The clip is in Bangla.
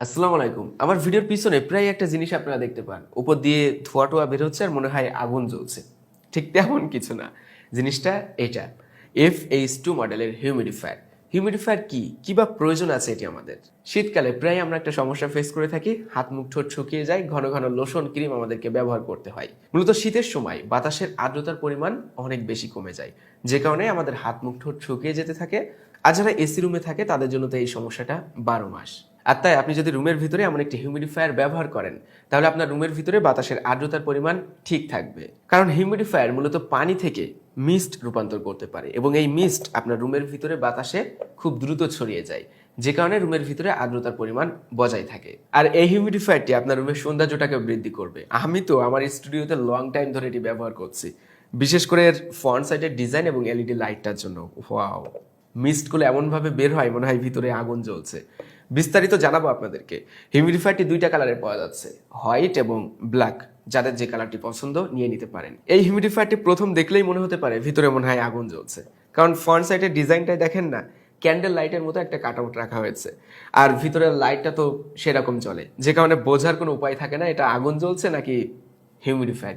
আসসালামু আলাইকুম। আমার ভিডিওর পিছনে প্রায় একটা জিনিস আপনারা দেখতে পান। উপর দিয়ে ধোয়া টোয়া বের হচ্ছে আর মনে হয় আগুন জ্বলছে। ঠিক তেমন কিছু না। জিনিসটা এটা। এফ এইচ টু মডেলের হিউমিডিফায়ার হিউমিডিফায়ার কি? কী বা প্রয়োজন আছে এটি আমাদের? শীতকালে প্রায় আমরা একটা সমস্যা ফেস করে থাকি। হাত মুখ ঠোঁট শুকিয়ে যায়, ঘন ঘন লোশন ক্রিম আমাদেরকে ব্যবহার করতে হয়। মূলত শীতের সময় বাতাসের আর্দ্রতার পরিমাণ অনেক বেশি কমে যায়। যে কারণে আমাদের হাত মুখ ঠোঁট শুকিয়ে যেতে থাকে। আর যারা এসি রুমে থাকে তাদের জন্য তো এই সমস্যাটা বারো মাস। আর তাই আপনি যদি রুমের ভিতরে এমন একটি হিউমিডিফায়ার ব্যবহার করেন, তাহলে আপনার রুমের ভিতরে বাতাসের আর্দ্রতার পরিমাণ ঠিক থাকবে। কারণ হিউমিডিফায়ার মূলত পানি থেকে মিস্ট রূপান্তর করতে পারে এবং এই মিস্ট আপনার রুমের ভিতরে বাতাসে খুব দ্রুত ছড়িয়ে যায়, যে কারণে রুমের ভিতরে আর্দ্রতার পরিমাণ বজায় থাকে। আর এই হিউমিডিফায়ারটি আপনার রুমের সৌন্দর্যটাকে বৃদ্ধি করবে। আমি তো আমার স্টুডিওতে লং টাইম ধরে এটি ব্যবহার করছি। বিশেষ করে এর ফ্রন্ট সাইডের ডিজাইন এবং এলইডি লাইটটার জন্য। ওয়াও মিস্টগুলো এমনভাবে বের হয়, মনে হয় ভিতরে আগুন জ্বলছে। বিস্তারিত জানাব আপনাদেরকে। হিউমিডিফায়ারটি দুইটা কালারে পাওয়া যাচ্ছে, হোয়াইট এবং ব্ল্যাক। যাদের যে কালারটি পছন্দ, নিয়ে নিতে পারেন। এই হিউমিডিফায়ারটি প্রথম দেখলেই মনে হতে পারে ভিতরে মনে হয় আগুন জ্বলছে। কারণ ফ্রন্ট সাইডের ডিজাইনটাই দেখেন না ক্যান্ডেল লাইটের মতো একটা কাট আউট রাখা হয়েছে। আর ভিতরের লাইটটা তো সেরকম চলে যে কারণে বোঝার কোনো উপায় থাকে না, এটা আগুন জ্বলছে নাকি হিউমিডিফায়ার।